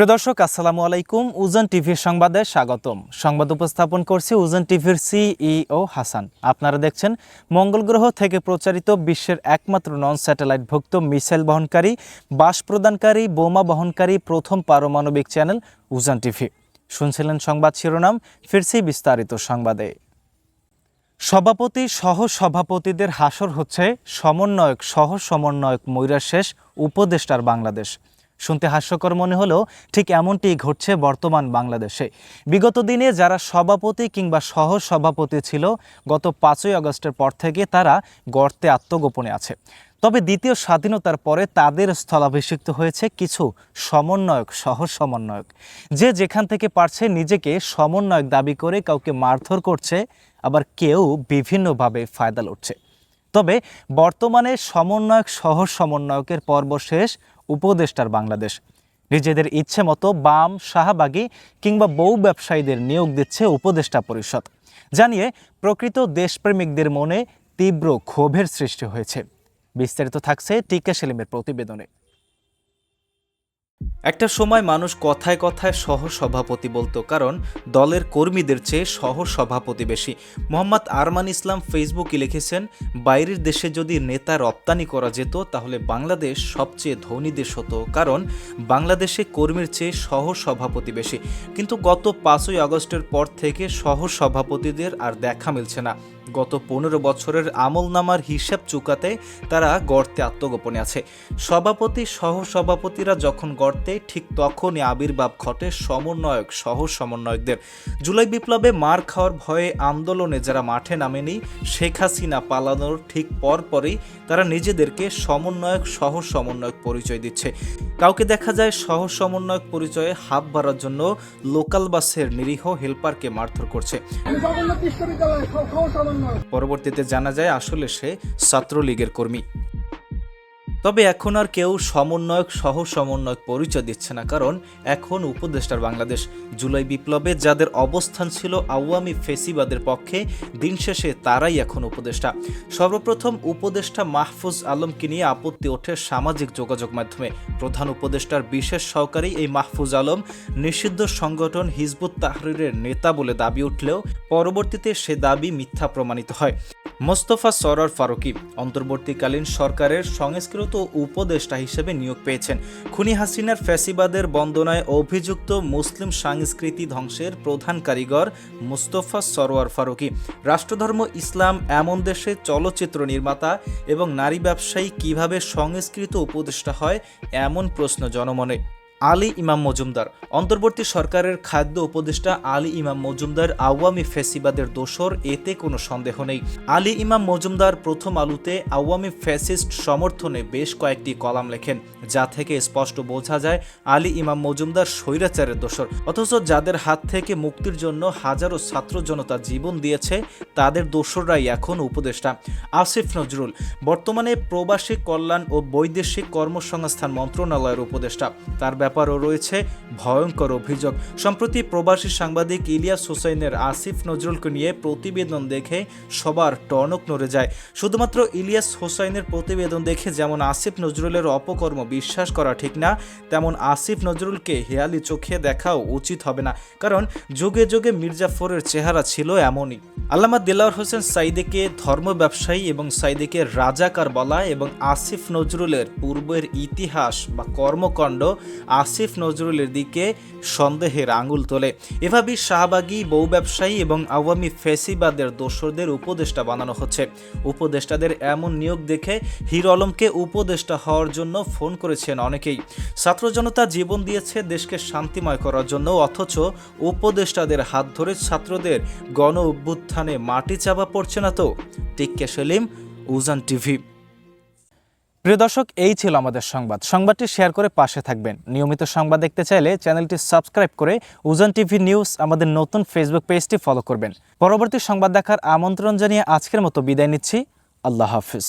প্রিয় দর্শক, আসসালামু আলাইকুম। উজন টিভির সংবাদে স্বাগতম। সংবাদ উপস্থাপন করছি উজন টিভির সিইও হাসান। আপনারা দেখছেন, মঙ্গল গ্রহ থেকে প্রচারিত বিশ্বের একমাত্র নন স্যাটেলাইট ভুক্ত মিসাইল বহনকারী, বাস প্রদানকারী, বোমা বহনকারী প্রথম পারমাণবিক চ্যানেল উজান টিভি। শুনছিলেন সংবাদ শিরোনাম, ফিরছি বিস্তারিত সংবাদে। সভাপতি সহ সভাপতিদের হাসর হচ্ছে সমন্বয়ক সহ সমন্বয়ক মৈরার শেষ উপদেষ্টার বাংলাদেশ। শুনতে হাস্যকর মনে হলেও ঠিক এমনটিই ঘটছে বর্তমান বাংলাদেশে। বিগত দিনে যারা সভাপতি কিংবা সহ সভাপতি ছিল, গত পাঁচই আগস্টের পর থেকে তারা গর্তে আত্মগোপনে আছে। তবে দ্বিতীয় স্বাধীনতার পরে তাদের স্থলাভিষিক্ত হয়েছে কিছু সমন্বয়ক সহ সমন্বয়ক যে যেখান থেকে পারছে নিজেকে সমন্বয়ক দাবি করে কাউকে মারধর করছে, আবার কেউ বিভিন্নভাবে ফায়দা লুটছে তবে বর্তমানে সমন্বয়ক সহ সমন্বয়কের পর্ব শেষ উপদেষ্টার বাংলাদেশ। নিজেদের ইচ্ছে মতো বাম, শাহবাগী কিংবা বউ ব্যবসায়ীদের নিয়োগ দিচ্ছে উপদেষ্টা পরিষদ। জানিয়ে প্রকৃত দেশপ্রেমিকদের মনে তীব্র ক্ষোভের সৃষ্টি হয়েছে। বিস্তারিত থাকছে টিকা সেলিমের প্রতিবেদনে। একটা সময় মানুষ কথায় কথায় সহ সভাপতি বলতো, কারণ দলের কর্মীদের চেয়ে সহ সভাপতি বেশি। মোহাম্মদ আরমান ইসলাম ফেসবুকে লিখেছেন, বাইরের দেশে যদি নেতা রপ্তানি করা যেত, তাহলে বাংলাদেশ সবচেয়ে ধনী দেশ হতো, কারণ বাংলাদেশে কর্মীর চেয়ে সহ সভাপতি বেশি। কিন্তু গত পাঁচই আগস্টের পর থেকে সহ সভাপতিদের আর দেখা মিলছে না। গত পনেরো বছরের আমলনামার হিসাব চুকাতে তারা গর্তে আত্মগোপনে আছে। সভাপতি সহ সভাপতিরা যখন গর্তে ঠিক তখনই আবির্ভাব ঘটে সমন্বয়ক সহ সমন্বয়কদের জুলাই বিপ্লবে মার খাওয়ার ভয়ে আন্দোলনে যারা মাঠে নামেনি, শেখ হাসিনা পালানোর ঠিক পরপরই তারা নিজেদেরকে সমন্বয়ক সহ সমন্বয়ক পরিচয় দিচ্ছে। কাউকে দেখা যায় সহ সমন্বয়ক পরিচয়ে হাত বাড়ার জন্য লোকাল বাসের নিরীহ হেল্পারকে মারধর করছে। পরবর্তীতে জানা যায় আসলে সে ছাত্রলীগের কর্মী। তবে এখন আর কেউ সমন্বয়ক সহ সমন্বয়ক পরিচয় দিচ্ছে না, কারণ এখন উপদেষ্টার বাংলাদেশ। জুলাই বিপ্লবে যাদের অবস্থান ছিল আওয়ামী ফেসিবাদের পক্ষে, দিন শেষে তারাই এখন উপদেষ্টা। সর্বপ্রথম উপদেষ্টা মাহফুজ আলমকে নিয়ে আপত্তি ওঠে সামাজিক যোগাযোগ মাধ্যমে। প্রধান উপদেষ্টার বিশেষ সহকারী এই মাহফুজ আলম নিষিদ্ধ সংগঠন হিজবুত তাহরিরের নেতা বলে দাবি উঠলেও পরবর্তীতে সে দাবি মিথ্যা প্রমাণিত হয়। মোস্তফা সরর ফারুকি অন্তর্বর্তীকালীন সরকারের সংস্কৃত উপদেষ্টা হিসেবে নিয়োগ পেয়েছেন। খুনি হাসিনার ফ্যাসিবাদের বন্দনায় অভিযুক্ত মুসলিম সংস্কৃতি ধ্বংসের প্রধান কারিগর মুস্তফা সরোয়ার ফারুকি। রাষ্ট্রধর্ম, ইসলাম, এমন দেশে চলচ্চিত্র নির্মাতা এবং নারী ব্যবসায়ী কীভাবে সংস্কৃত উপদেষ্টা হয়, এমন প্রশ্ন জনমনে। আলী ইমাম মজুমদার। অন্তর্বর্তী সরকারের খাদ্য উপদেষ্টা আলী ইমাম মজুমদার আওয়ামী ফ্যাসিবাদের দোসর এতে কোনো সন্দেহ নেই। আলী ইমাম মজুমদার প্রথম আলুতে আওয়ামী ফ্যাসিস্ট সমর্থনে বেশ কয়েকটি কলাম লেখেন, যা থেকে স্পষ্ট বোঝা যায় আলী ইমাম মজুমদার স্বৈরাচারের দোসর অথচ যাদের হাত থেকে মুক্তির জন্য হাজারো ছাত্র জনতা জীবন দিয়েছে, তাদের দোসররাই এখন উপদেষ্টা। আসিফ নজরুল, বর্তমানে প্রবাসী কল্যাণ ও বৈদেশিক কর্মসংস্থান মন্ত্রণালয়ের উপদেষ্টা। তার ব্যাপারও রয়েছে, ভয়ঙ্কর অভিযোগ। সম্প্রতি প্রবাসী সাংবাদিক ইলিয়াস হোসেনের আসিফ নজরুলকে নিয়ে প্রতিবেদন দেখে সবার টনক নড়ে যায়। শুধুমাত্র ইলিয়াস হোসেনের প্রতিবেদন দেখে যেমন আসিফ নজরুলের অপকর্ম বিশ্বাস করা ঠিক না, তেমন আসিফ নজরুলকে হেয়ালি চোখে দেখাও উচিত হবে না। কারণ যুগে যুগে মির্জাফরের চেহারা ছিল এমনই। আল্লামা দিলাওয়ার হোসেন সাইদিকে ধর্ম ব্যবসায়ী এবং সাইদিকে রাজাকার বলা এবং আসিফ নজরুলের পূর্বের ইতিহাস বা কর্মকাণ্ড আসিফ নজরুলের দিকে সন্দেহের আঙুল তোলে। এভাবেই শাহবাগী বউ ব্যবসায়ী এবং আওয়ামী ফেসিবাদের দোসরদের উপদেষ্টা বানানো হচ্ছে। উপদেষ্টাদের এমন নিয়োগ দেখে হির আলমকে উপদেষ্টা হওয়ার জন্য ফোন করেছেন অনেকেই। ছাত্র জনতা জীবন দিয়েছে দেশকে শান্তিময় করার জন্য, অথচ উপদেষ্টাদের হাত ধরে ছাত্রদের গণ অভ্যুত্থানে মাটি চাপা পড়ছে না তো? টিক্কে সেলিম, উজান টিভি। প্রিয় দর্শক, এই ছিল আমাদের সংবাদ। সংবাদটি শেয়ার করে পাশে থাকবেন। নিয়মিত সংবাদ দেখতে চাইলে চ্যানেলটি সাবস্ক্রাইব করে উজান টিভি নিউজ আমাদের নতুন ফেসবুক পেজটি ফলো করবেন। পরবর্তী সংবাদ দেখার আমন্ত্রণ জানিয়ে আজকের মতো বিদায় নিচ্ছি। আল্লাহ হাফিজ।